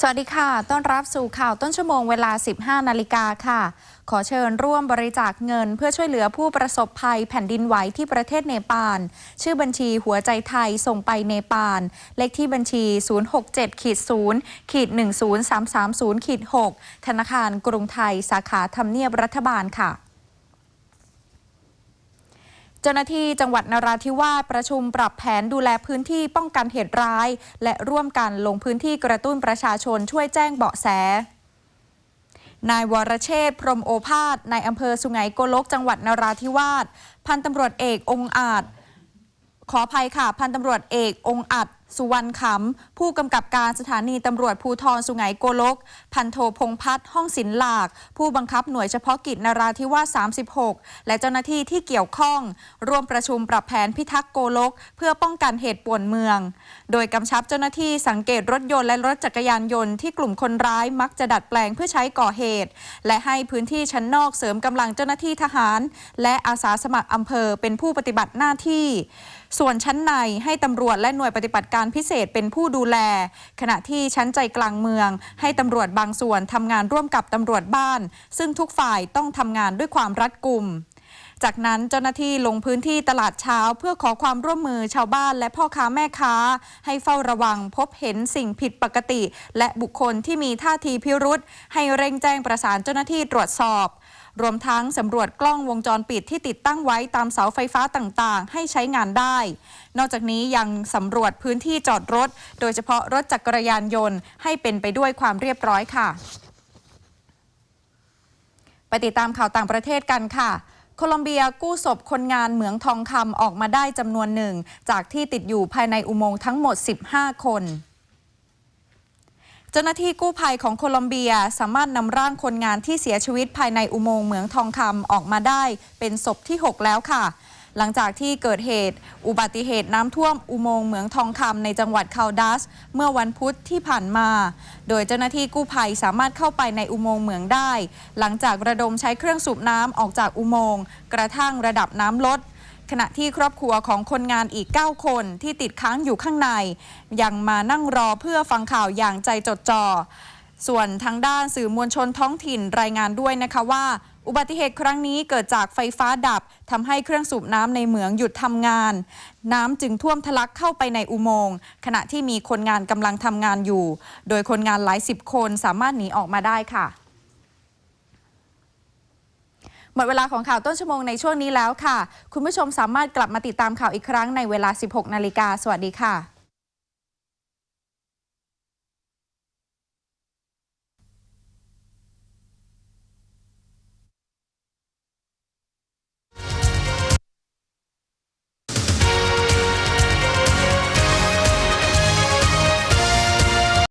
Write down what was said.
สวัสดีค่ะ ต้อนรับสู่ข่าวต้นชั่วโมงเวลา 15 นาฬิกาค่ะ ขอเชิญร่วมบริจาคเงินเพื่อช่วยเหลือผู้ประสบภัยแผ่นดินไหวที่ประเทศเนปาล ชื่อบัญชีหัวใจไทยส่งไปเนปาล เลขที่บัญชี 067ขีด0ขีด10330ขีด6ธนาคารกรุงไทยสาขาทำเนียบรัฐบาลค่ะ จ้าหน้าที่จังหวัดนราธิวาสประชุมปรับแผนดูแลพื้นที่ป้องกันเหตุร้าย และร่วมกันลงพื้นที่กระตุ้นประชาชนช่วยแจ้งเบาะแสนายวรเชษพรหมโอภาสนายอำเภอสุไหงโกลก จังหวัดนราธิวาสพันตำรวจเอกองอาจ ขออภัยค่ะ พันตำรวจเอกองอาจ สุวรรณขำ ผู้กำกับการสถานีตำรวจภูทรสุไหงโกลก พันโทพงพัฒน์ห้องศิลหลาก ผู้บังคับหน่วยเฉพาะกิจนราธิวาส 36 และเจ้าหน้าที่ที่เกี่ยวข้อง ร่วมประชุมปรับแผนพิทักษ์โกลก เพื่อป้องกันเหตุป่วนเมือง โดยกำชับเจ้าหน้าที่สังเกตรถยนต์และรถจักรยานยนต์ที่กลุ่มคนร้ายมักจะดัดแปลงเพื่อใช้ก่อเหตุ และให้พื้นที่ชั้นนอกเสริมกำลังเจ้าหน้าที่ทหาร และอาสาสมัครอำเภอเป็นผู้ปฏิบัติหน้าที่ ส่วนชั้นในให้ตำรวจและหน่วยปฏิบัติการพิเศษเป็นผู้ดูแล ขณะที่ชั้นใจกลางเมือง ให้ตำรวจบางส่วนทำงานร่วมกับตำรวจบ้าน ซึ่งทุกฝ่ายต้องทำงานด้วยความรัดกุม จากนั้นเจ้าหน้าที่ลงพื้นที่ตลาดเช้า เพื่อขอความร่วมมือชาวบ้านและพ่อค้าแม่ค้า ให้เฝ้าระวังพบเห็นสิ่งผิดปกติ และบุคคลที่มีท่าทีพิรุษให้เร่งแจ้งประสานเจ้าหน้าที่ตรวจสอบรวมทั้งสำรวจกล้องวงจรปิดที่ติดตั้งไว้ตามเสาไฟฟ้าต่างๆ ให้ใช้งานได้ นอกจากนี้ยังสำรวจพื้นที่จอดรถ โดยเฉพาะรถจักรยานยนต์ ให้เป็นไปด้วยความเรียบร้อยค่ะ ไปติดตามข่าวต่างประเทศกันค่ะ โคลอมเบียกู้ศพคนงานเหมืองทองคำออกมาได้จำนวนหนึ่ง จากที่ติดอยู่ภายในอุโมงค์ทั้งหมด 15 คนเจ้าหน้าที่กู้ภัยของโคลอมเบียสามารถนำร่างคนงานที่เสียชีวิตภายในอุโมงค์เหมืองทองคำออกมาได้ เป็นศพที่ 6 แล้วค่ะ หลังจากที่เกิดเหตุ อุบัติเหตุน้ำท่วมอุโมงค์เหมืองทองคำในจังหวัดคาวดัส เมื่อวันพุธที่ผ่านมา โดยเจ้าหน้าที่กู้ภัยสามารถเข้าไปในอุโมงค์เหมืองได้ หลังจากระดมใช้เครื่องสูบน้ำออกจากอุโมงค์กระทั่งระดับน้ำลดขณะที่ครอบครัวของคนงานอีก 9 คนที่ติดค้างอยู่ข้างใน ยังมานั่งรอเพื่อฟังข่าวอย่างใจจดจ่อ ส่วนทางด้านสื่อมวลชนท้องถิ่นรายงานด้วยนะคะว่า อุบัติเหตุครั้งนี้เกิดจากไฟฟ้าดับทำให้เครื่องสูบน้ำในเหมืองหยุดทำงาน น้ำจึงท่วมทะลักเข้าไปในอุโมงค์ขณะที่มีคนงานกำลังทำงานอยู่ โดยคนงานหลายสิบคนสามารถหนีออกมาได้ค่ะ หมดเวลาของข่าวต้นชั่วโมงในช่วงนี้แล้วค่ะ คุณผู้ชมสามารถกลับมาติดตามข่าวอีกครั้งในเวลา 16 นาฬิกาสวัสดีค่ะ